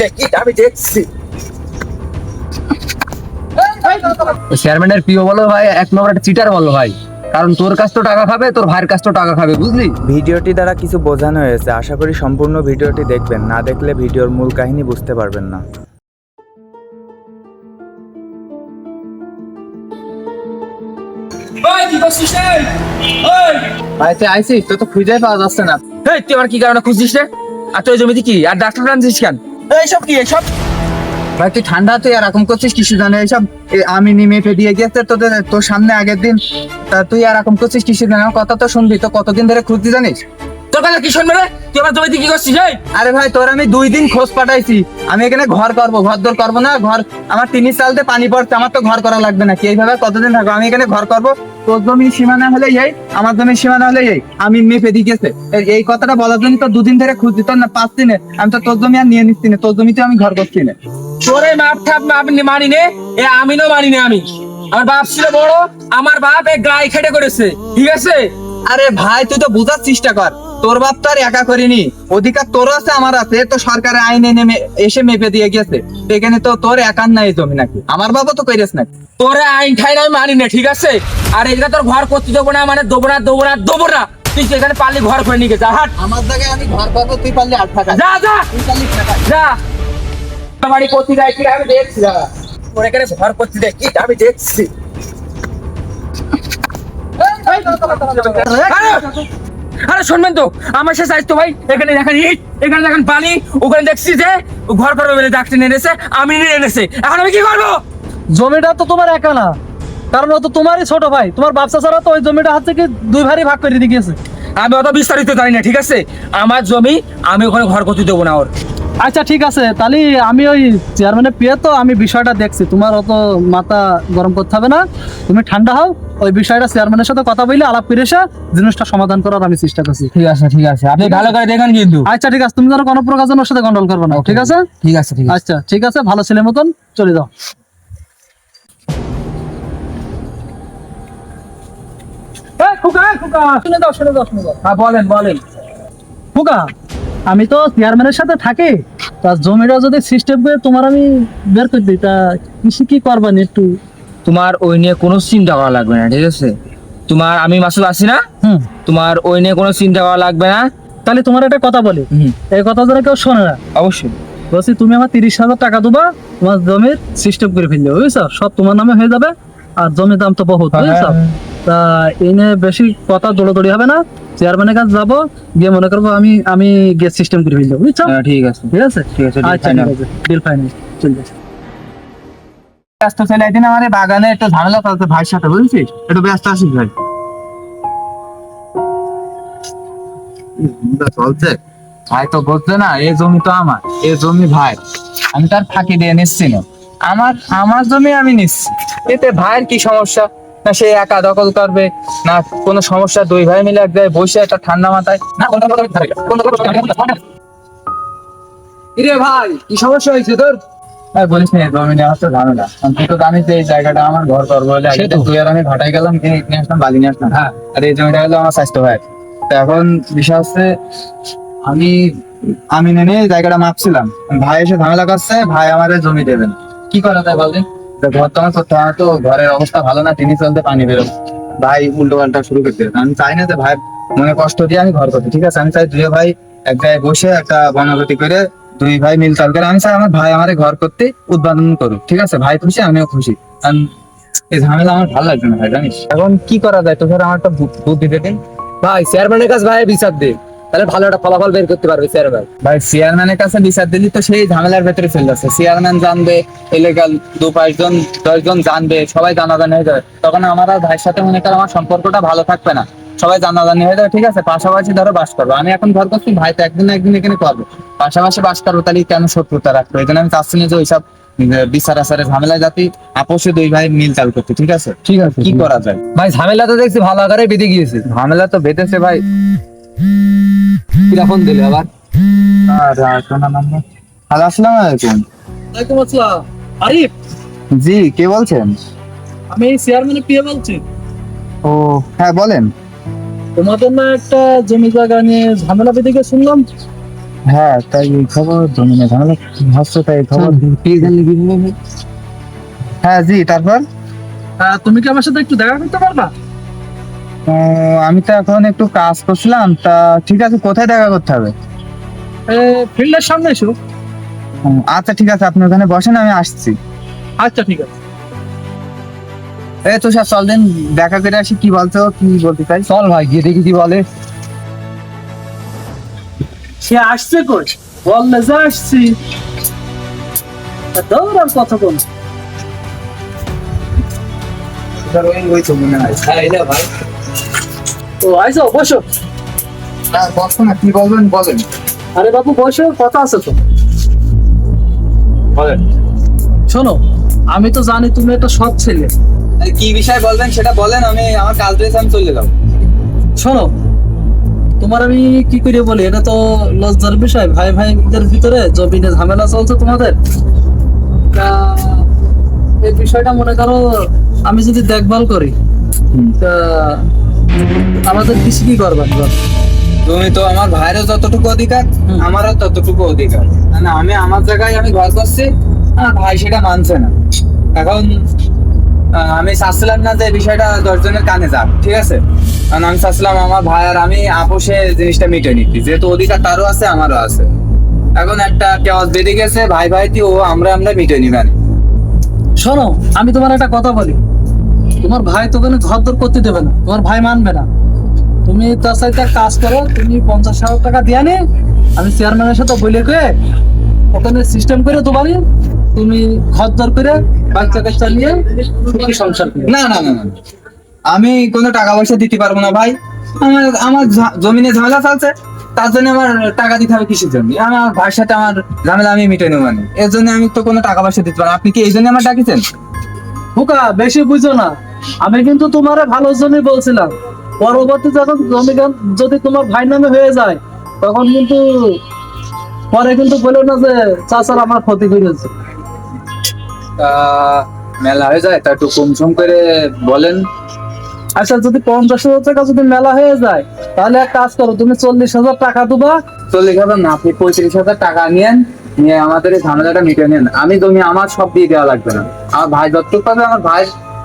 দেখি আমি দেখছি। চেয়ারম্যানের প্রিয় বলো ভাই এক নম্বর একটা চিটার বলো ভাই। কারণ তোর কাছ তো টাকা খাবে তোর ভাইয়ের কাছ তো টাকা খাবে বুঝলি? ভিডিওটি দ্বারা কিছু বোঝানো হয়েছে। আশা করি সম্পূর্ণ ভিডিওটি দেখবেন। না দেখলে ভিডিওর মূল কাহিনী বুঝতে পারবেন না। ভাই তুই আইসিস তো তো খুঁজে পাওয়া যাচ্ছে না। এই তুই আমার কি কারণে খুঁজছিস রে? আর তুই জমিতে কি? আর ডাক্তার আনছিস কেন? এইসব কি এইসব? ভাই তুই ঠান্ডা তুই এরকম করছিস কিছু জানে এইসব আমি নিমে দিয়ে গেছে তোদের তোর সামনে আগের দিন তা তুই এরকম করছিস কিছু জানে আমার কথা তো শুনবি তো কতদিন ধরে খুঁজছি জানিস? তোর কথা কি শুনবে রে? তুই আমার জমিতে কি করছিস এই? আরে ভাই তোর আমি দুই দিন খোঁজ পাঠাইছি। আমি এখানে ঘর করব ঘর দর করব না ঘর আমার তিরিশ সালতে পানি পড়ছে আমার তো ঘর করা লাগবে নাকি এইভাবে কতদিন থাকব? আমি এখানে ঘর করব তোর জমি সীমানা হলে এই আমার জমির সীমানা হলে এই। আমি মেপে দিয়ে গেছে এই- কথাটা বলার জন্য তো দুদিন ধরে খুঁজছি তোর না পাঁচ না আমি তো তোর জমি আর নিয়ে নিচ্ছি না তোর জমিতে আমি ঘর করছি না। তোরে মাপ ঠাপ মাপ মানি নে এ আমিনও মানি নে আমি। আমার বাপ ছিল বড় আমার বাপ এ গায়ে খেটে করেছে ঠিক আছে? আরে ভাই তুই তো বোঝার চেষ্টা কর। তোর বাপ তো আর একা করিনি অধিকার তোর আছে আমার আছে তো সরকারের আইনে নেমে এসে মেপে দিয়ে গেছে এখানে তো তোর একার নাই জমি নাকি আমার বাবা তো কইরেস নাকি তোরে আইন ঠাইন আমি মানি না ঠিক আছে আর এটা তোর ঘর করতে দেবো না মানে দেবো না দেবো না দেবো না তুই সেখানে পারলি ঘর করে নিয়ে গেছে হাট আমার জায়গায় আমি ঘর করব তুই পারলি আট টাকা যা যা তুই পারলি টাকা যা বাড়ি করতে যাই কি আমি দেখছি যা তোর এখানে ঘর করতে দেখি আমি দেখছি আরে, শুনবেন তো আমার শেষ আইস তো ভাই এখানে দেখেন ইট এখানে দেখেন পানি ওখানে দেখছি যে ঘর করবে বলে ডাক্তার নিয়ে এনেছে আমি নিয়ে এনেছে। এখন আমি কি করব? জমিটা তো তোমার একা না। কারণ ও তো তোমারই ছোট ভাই। তোমার বাপসা ছাড়া তো ওই জমিটা হাত থেকে দুই ভারই ভাগ করে দিয়ে গেছে আমি অত বিস্তারিত জানি না ঠিক আছে? আমার জমি আমি ওখানে ঘর করতে দেবো না ওর। আচ্ছা ঠিক আছে। তাহলে আমি ওই চেয়ারম্যানের পেয়ে তো আমি বিষয়টা দেখছি। তোমার অত মাথা গরম করতে হবে না। তুমি ঠান্ডা হও ওই বিষয়টা চেয়ারম্যানের সাথে কথা বলে আলাপ করে এসে জিনিসটা সমাধান করার আমি চেষ্টা করছি। ঠিক আছে ঠিক আছে। আপনি ভালো করে দেখেন কিন্তু। আচ্ছা ঠিক আছে। তুমি যেন কোনো প্রকার ওর সাথে গন্ডল করবে না ঠিক আছে? ঠিক আছে ঠিক আচ্ছা ঠিক আছে। ভালো ছেলে মতন চলে যাও। খোকা, এই, শুনে দাও শুনে দাও শুনে দাও হ্যাঁ বলেন বলেন। খোকা আমি তো চেয়ারম্যানের সাথে থাকি তা জমিটা যদি সিস্টেম করে তোমার আমি বের করে দিই তা কৃষি কি করবানি একটু? তোমার ওই নিয়ে কোনো চিন্তা করা লাগবে না ঠিক আছে? তোমার আমি মাসুদ আছি না? হুম। তোমার ওই নিয়ে কোনো চিন্তা করা লাগবে না? তাহলে তোমার একটা কথা বলি এই কথা যেন কেউ শোনে না। অবশ্যই। বলছি তুমি আমার তিরিশ হাজার টাকা দেবা তোমার জমির সিস্টেম করে ফেললে বুঝছ? সব তোমার নামে হয়ে যাবে আর জমির দাম তো বহুত বুঝছ? তা এই নিয়ে বেশি কথা দৌড়াদৌড়ি হবে না। চেয়ারম্যানের কাছে যাব গিয়ে মনে করব আমি আমি গিয়ে সিস্টেম করে ফেলব বুঝছ? হ্যাঁ, ঠিক আছে। ঠিক আছে? ঠিক আছে, আচ্ছা ঠিক আছে ডিল ফাইনাল চলে যাচ্ছে। ব্যস্ত ছেলে একদিন আমার বাগানে একটু ঝামেলা চলছে ভাইয়ের সাথে বুঝছিস? একটু ব্যস্ত আছিস ভাই। চলছে? ভাই তো বলছে না এই জমি তো আমার এই জমি ভাই। আমি তার ফাঁকি দিয়ে নিচ্ছি না। আমার আমার জমি আমি নিচ্ছি। এতে ভাইয়ের কি সমস্যা? না সে একা দখল করবে না কোনো সমস্যা দুই ভাই মিলে এক জায়গায় বসে একটা ঠান্ডা মাথায় না কোনো কিরে ভাই কি সমস্যা হয়েছে তোর? ভাই বলিস না জমি নেওয়া ঝামেলা। কারণ তুই তো জানিস এই জায়গাটা আমার ঘর করব বলে। আগে তো। তুই আর আমি ঘটাই গেলাম কিনে নিয়ে আসলাম বালি নিয়ে আসলাম। হ্যাঁ। আর এই জমিটা হলো আমার স্বাস্থ্য ভাই তো এখন বিষয় হচ্ছে আমি আমি নেনে জায়গাটা মাপছিলাম। ভাই এসে ঝামেলা করছে ভাই আমারে জমি দেবেন কি করা যায় বলদিন ঘর তো তো ঘরের অবস্থা ভালো না তিনি চলতে পানি বেরো ভাই উল্টো পাল্টা শুরু করতে আমি চাই না যে ভাই মনে কষ্ট দিয়ে আমি ঘর করতে। ঠিক আছে আমি চাই দুই ভাই এক জায়গায় বসে একটা বনগতি করে দুই ভাই মিল তাল করে আমি চাই আমার ভাই আমার ঘর করতে উদ্বোধন করুক। ঠিক আছে ভাই খুশি আমিও খুশি। কারণ এই ঝামেলা আমার ভালো লাগবে না ভাই জানিস? এখন কি করা যায়? তোকে আমার একটা বুদ্ধি দিন ভাই চেয়ারম্যানের কাছে ভাই বিচার দে। তাহলে ভালো একটা ফলাফল বের করতে পারবে চেয়ারম্যান ভাই চেয়ারম্যানের কাছে বিচার দিলি তো সেই ঝামেলার ভেতরে ফেলে যাচ্ছে চেয়ারম্যান জানবে এলাকার দু পাঁচজন দশজন জানবে সবাই জানাজানি হয়ে যাবে। তখন আমার আর ভাইয়ের সাথে মনে করো আমার সম্পর্কটা ভালো থাকবে না। সবাই জানাজানি হয়ে যাবে ঠিক আছে? পাশাপাশি ধরো বাস করব। আমি এখন ঘর করছি ভাই তো একদিন না একদিন এখানে করব। পাশাপাশি বাস করব তাহলে কেন শত্রুতা রাখব? এই জন্য আমি চাচ্ছি না যে ওইসব বিচার আচারের ঝামেলা জাতি আপোষে দুই ভাই মিল চাল করতে ঠিক আছে? ঠিক আছে কি করা যায়? ভাই ঝামেলা তো দেখছি ভালো আকারে বেঁধে গিয়েছে। ঝামেলা তো বেঁধেছে ভাই। কিরা ফোন দিলে আবার? আর শোনা নাম্বার হ্যালো আসসালামু আলাইকুম ওয়ালাইকুম আসসালাম। আরিফ? জি কে বলছেন? আমি চেয়ারম্যানের পেয়ে বলছি। ও হ্যাঁ বলেন। তোমাদের না একটা জমি জায়গা নিয়ে ঝামেলা বেঁধে শুনলাম। হ্যাঁ তাই এই খবর জমিনে ঝামেলা হচ্ছে তাই এই খবর। হ্যাঁ জি তারপর? তুমি কি আমার সাথে একটু দেখা করতে পারবা? আমি তো এখন একটু কাজ করছিলাম তা ঠিক আছে কোথায় দেখা করতে হবে? ফিল্ডের সামনে এসো। আচ্ছা ঠিক আছে আপনি ওখানে বসেন আমি আসছি। আচ্ছা ঠিক আছে। এই তো স্যার চল দিন দেখা করে আসি কি বলছো কি বলতে চাই? চল ভাই গিয়ে দেখি কি বলে। সে আসছে কই? বললে যে আসছি। তা দৌড় আর কথা বল। ওই ওই তো মনে হয়। হ্যাঁ না ভাই। তো আইসো বসো। বসো না কি বলবেন বলেন। আরে বাবু বসো কথা আছে তো। বলেন। শোনো আমি তো জানি তুমি একটা সৎ ছেলে। কি বিষয় বলবেন সেটা বলেন আমি আমার কাজ রয়েছে আমি চলে যাব শোনো তোমার আমি কি করে বলি? এটা তো লজ্জার বিষয়। ভাই ভাইদের ভিতরে জমিনে ঝামেলা চলছে তোমাদের। তা এই বিষয়টা মনে করো আমি যদি দেখভাল করি তা আমাদের কিছু কি করবেন তুমি তো আমার ভাইয়েরও যতটুকু অধিকার আমারও ততটুকু অধিকার। মানে আমি আমার জায়গায় আমি ঘর করছি আর ভাই সেটা মানছে না। এখন আমি চাচ্ছিলাম না যে বিষয়টা দশজনের কানে যাক ঠিক আছে? কারণ আমি চাচ্ছিলাম আমার ভাই আর আমি আপোষে জিনিসটা মিটে নিতি। যেহেতু অধিকার তারও আছে আমারও আছে। এখন একটা কেওয়াজ বেরিয়ে গেছে ভাই ভাইতি ও আমরা আমরা মিটে নিবেন শোনো আমি তোমার একটা কথা বলি। তোমার ভাই তো ওখানে ঘর দর করতে দেবে না। তোমার ভাই মানবে না। তুমি তার সাথে কাজ করো, তুমি পঞ্চাশ হাজার টাকা দিয়ে নে, আমি চেয়ারম্যানের সাথে বলে কে ওখানে সিস্টেম করে তোমারই তুমি ঘর দর করে বাচ্চা কাচ্চা নিয়ে সুখী সংসার না না না আমি কোনো টাকা পয়সা দিতে পারব না ভাই। আমার আমার জমিনে ঝামেলা চলছে, তার জন্য আমার টাকা দিতে হবে কিসের জন্য? আমার ভাইয়ের সাথে আমার ঝামেলা আমি মিটে নেব মানে এর জন্য আমি তো কোনো টাকা পয়সা দিতে পারব। আপনি কি এই জন্য আমার ডাকিছেন? হুকা বেশি বুঝো না। আমি কিন্তু তোমার ভালোর জন্যই বলছিলাম। পরবর্তী যখন জমি যদি তোমার ভাই নামে হয়ে যায় তখন কিন্তু পরে কিন্তু বলো না যে চাচার আমার ক্ষতি করেছে। মেলা হয়ে যায় তা একটু কম সম করে বলেন। আচ্ছা যদি পঞ্চাশ হাজার টাকা যদি মেলা হয়ে যায় তাহলে এক কাজ করো তুমি চল্লিশ হাজার টাকা দেবা। চল্লিশ হাজার না আপনি পঁয়ত্রিশ হাজার টাকা নিয়েন। নিয়ে আমাদের এই ঝামেলাটা মিটে নেন। আমি জমি, আমার সব দিয়ে দেওয়া লাগবে না। আমার ভাই যতটুক পাবে, আমার ভাই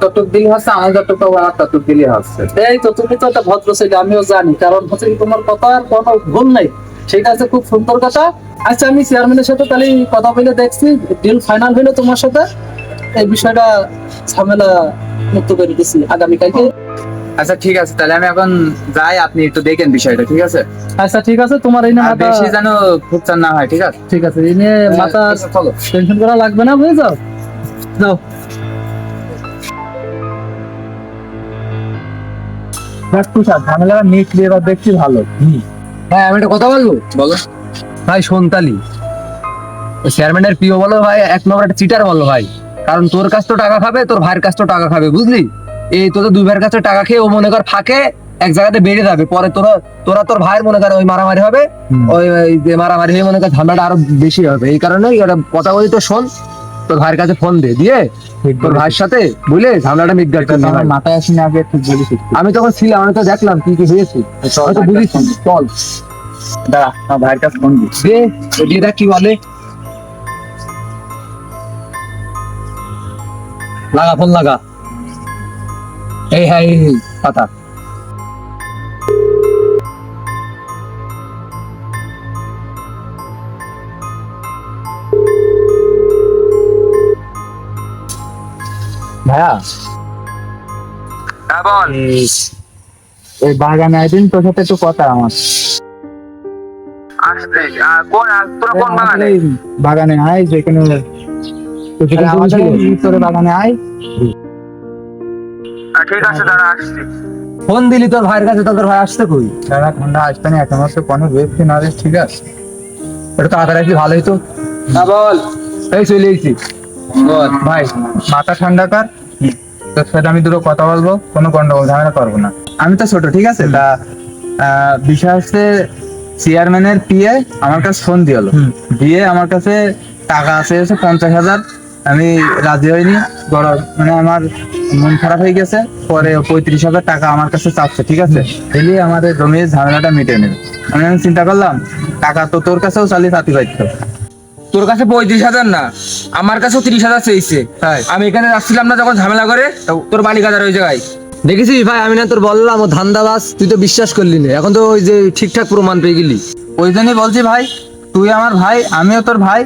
ততটুক দিলে হচ্ছে, আমার যতটুক পাবো, আমার ততটুক দিলে হচ্ছে। এই তো, তুমি তো একটা ভদ্র ছেলে, আমিও জানি। কারণ হচ্ছে তোমার কথা আর কোনো ভুল নেই। সেটা হচ্ছে খুব সুন্দর কথা। আচ্ছা আমি চেয়ারম্যানের সাথে তাহলে কথা বলে দেখছি। ডিল ফাইনাল হইল তোমার সাথে এই বিষয়টা ঝামেলা মুক্ত করে দিচ্ছি আগামীকালকে। আচ্ছা ঠিক আছে তাহলে আমি এখন যাই আপনি একটু দেখেন বিষয়টা ঠিক আছে? আচ্ছা ঠিক আছে তোমার এই মাথা বেশি যেন খুবচান না হয় ঠিক আছে? ঠিক আছে এই নিয়ে মাথা আচ্ছা, চলো। টেনশন করা লাগবে না বুঝে যাও। যাও ঝামেলা মিটলে এবার দেখছি ভালো। ভাই আমি একটা কথা বলব? বলো। ভাই সন্তালি চেয়ারম্যানের প্রিয় বলো ভাই এক নম্বর একটা চিটার বলো ভাই। কারণ তোর কাছ তো টাকা খাবে তোর ভাইয়ের কাছ তো টাকা খাবে বুঝলি? এই তোদের দুই ভাইয়ের কাছে টাকা খেয়ে ও মনে কর ফাঁকে এক জায়গাতে বেড়ে যাবে। পরে তোরা তোরা তোর ভাইয়ের মনে কর ওই মারামারি হবে ওই যে মারামারি হয়ে মনে কর ঝামেলাটা আরও বেশি হবে। এই কারণে একটা কথা বলি তো শোন তোর ভাইয়ের কাছে ফোন দে দিয়ে তোর ভাইয়ের সাথে বুঝলে ঝামেলাটা মিটগাট ভাই। মাথায় আসি না আগে একটু বলিস আমি তখন ছিলাম আমি তো দেখলাম কি কি হয়েছে। হয়তো বুঝিস চল। দাঁড়া আমার ভাইয়ের কাছে ফোন দে। দিয়ে দেখ কি বলে। লাগা ফোন লাগা। এই হ্যাঁ কথা ভাইয়া হ্যাঁ বল। এই- ওই বাগানে আইদিন তোর সাথে একটু কথা আমার। আসতে কোন তোরা কোন বাগানে? বাগানে আয় যেখানে তোর বাগানে আয়। ঠিক আছে দাঁড়া আসছি। ফোন দিলি তোর ভাইয়ের কাছে তোর ভাই আসতে কই? দাঁড়া ঠান্ডা আসবে না? এক মাসে কোনো বেশি না রে ঠিক আছে। এটা তাড়াতাড়ি আসলে ভালোই তো। না বল। এই চলে এসেছি। বল। ভাই মাথা ঠান্ডা কর। তোর সাথে আমি দুটো কথা বলব কোনো গন্ডগোল ঝামেলা করব না। আমি তো ছোট ঠিক আছে? তা আহ, বিষয় হচ্ছে চেয়ারম্যানের পিএ আমার কাছে ফোন দিয়েলো দিয়ে আমার কাছে টাকা আছে পঞ্চাশ হাজার। আমি রাজি হইনি। বড় মানে আমার মন খারাপ হয়ে গেছে পরে পঁয়ত্রিশ হাজার টাকা আমার কাছে চাচ্ছে ঠিক আছে? এলি আমাদের জমির ঝামেলাটা মিটে নেবে। আমি আমি চিন্তা করলাম টাকা তো তোর কাছেও চালিয়ে তাঁতি পাইতো। তোর কাছে পঁয়ত্রিশ হাজার না আমার কাছেও তিরিশ হাজার চেয়েছে তাই? আমি এখানে যাচ্ছিলাম না যখন ঝামেলা করে তোর বালিকাদার ওই জায়গায়। দেখেছিস ভাই আমি না তোর বললাম ও ধান্দাবাজ তুই তো বিশ্বাস করলি না। এখন তো ওই যে ঠিকঠাক প্রমাণ পেয়ে গেলি। ওই জন্যই বলছি ভাই তুই আমার ভাই আমিও তোর ভাই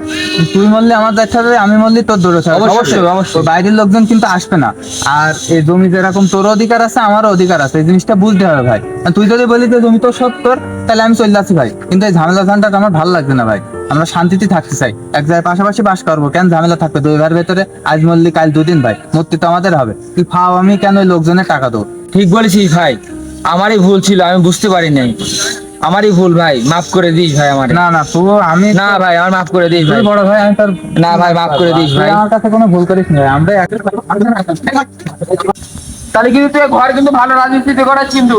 তুই মরলি আমার দায়িত্ব হবে আমি মরলি তোর দৌড়ে অবশ্যই, অবশ্যই। বাইরের লোকজন কিন্তু আসবে না। আর এই জমি যেরকম তোর অধিকার আছে আমারও অধিকার আছে। এই জিনিসটা বুঝতে হবে ভাই। তুই যদি বলি যে জমি তো সব তোর তাহলে আমি চলে যাচ্ছি ভাই। কিন্তু এই ঝামেলা ঝানটা আমার ভালো লাগছে না ভাই। আমরা শান্তিতে থাকতে চাই। এক জায়গায় পাশাপাশি বাস করব। কেন ঝামেলা থাকবে? দুই ভাইয়ের ভেতরে আজ মরলি কাল দুদিন ভাই। মূর্তি তো আমাদের হবে। তুই ফাও আমি কেন ওই লোকজনের টাকা দেবো? ঠিক বলেছিস ভাই। আমারই ভুল ছিল আমি বুঝতে পারি নাই। আমারই ভুল ভাই মাফ করে দিস ভাই আমার। না না তুই আমি না ভাই আমার মাফ করে দিস ভাই। বড় ভাই আমি তোর না ভাই মাফ করে দিস ভাই। আমার কাছে কোনো ভুল করিস না আমরা তাহলে কিন্তু তুই ঘর কিন্তু ভালো রাজনীতি করাস কিন্তু।